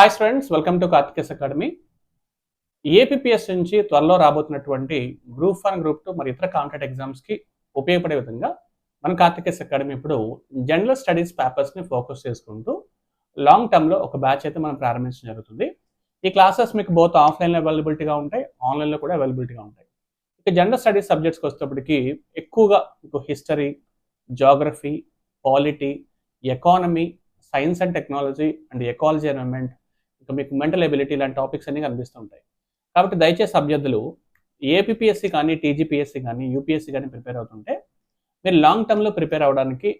Hi students welcome to Karthikes academy APS నుంచి త్వరలో రాబోతున్నటువంటి గ్రూప్ వన్ గ్రూప్ టూ మరి ఇతర కాంట్రాక్ట్ ఎగ్జామ్స్కి ఉపయోగపడే విధంగా మన కార్తికేస్ అకాడమీ ఇప్పుడు జనరల్ స్టడీస్ పేపర్స్ని ఫోకస్ చేసుకుంటూ లాంగ్ టర్మ్లో ఒక బ్యాచ్ అయితే మనం ప్రారంభించడం జరుగుతుంది. ఈ క్లాసెస్ మీకు బోత్ ఆఫ్లైన్లో అవైలబిలిటీగా ఉంటాయి ఆన్లైన్లో కూడా అవైలబిలిటీగా ఉంటాయి. ఇక జనరల్ స్టడీస్ సబ్జెక్ట్స్కి వచ్చేటప్పటికి ఎక్కువగా మీకు history geography polity economy science and technology and ecology environment ఇంకా మీకు మెంటల్ ఎబిలిటీ ఇలాంటి టాపిక్స్ అన్ని కనిపిస్తుంటాయి కాబట్టి దయచేసి అభ్యర్థులు ఏపీఎస్సి కానీ టీజీపీఎస్సి కానీ యూపీఎస్సి కానీ ప్రిపేర్ అవుతుంటే మీరు లాంగ్ టర్మ్లో ప్రిపేర్ అవ్వడానికి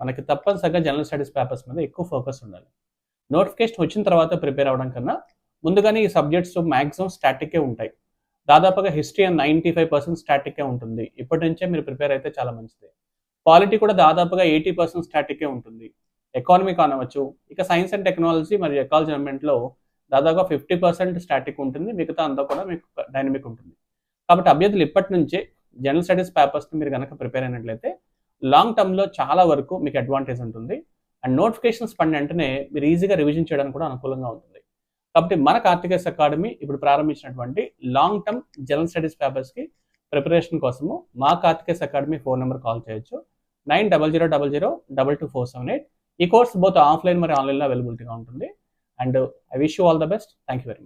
మనకి తప్పనిసరిగా జనరల్ స్టడీస్ పేపర్స్ మీద ఎక్కువ ఫోకస్ ఉండాలి. నోటిఫికేషన్ వచ్చిన తర్వాత ప్రిపేర్ అవ్వడం కన్నా ముందుగానే ఈ సబ్జెక్ట్స్ మ్యాక్సిమం స్టాటిక్కే ఉంటాయి. దాదాపుగా history and ninety five percent స్టాటిక్కే ఉంటుంది. ఇప్పటి నుంచే మీరు ప్రిపేర్ అయితే చాలా మంచిది. క్వాలిటీ కూడా దాదాపుగా ఎయిటీ పర్సెంట్ స్టాటిక్కే ఉంటుంది. ఎకానమీ కానవచ్చు ఇక సైన్స్ అండ్ టెక్నాలజీ మరియు ఎకాలజీ ఎలిమెంట్లో దాదాపుగా ఫిఫ్టీ పర్సెంట్ స్టాటిక్ ఉంటుంది మిగతా అంతా కూడా మీకు డైనమిక్ ఉంటుంది. కాబట్టి అభ్యర్థులు ఇప్పటి నుంచే జనరల్ స్టడీస్ పేపర్స్ని మీరు కనుక ప్రిపేర్ అయినట్లయితే లాంగ్ టర్మ్లో చాలా వరకు మీకు అడ్వాంటేజ్ ఉంటుంది. అండ్ నోటిఫికేషన్స్ పడిన వెంటనే మీరు ఈజీగా రివిజన్ చేయడానికి కూడా అనుకూలంగా ఉంటుంది. కాబట్టి మన కార్తికేస్ అకాడమీ ఇప్పుడు ప్రారంభించినటువంటి లాంగ్ టర్మ్ జనరల్ స్టడీస్ పేపర్స్కి ప్రిపరేషన్ కోసము మా Karthikes academy phone number call చేయొచ్చు. Nine double zero double zero double two four seven eight ఈ కోర్స్ బోత్ ఆఫ్లైన్ మరియు ఆన్లైన్లో అవైలబిలిటీగా ఉంటుంది. And I wish you all the best thank you very much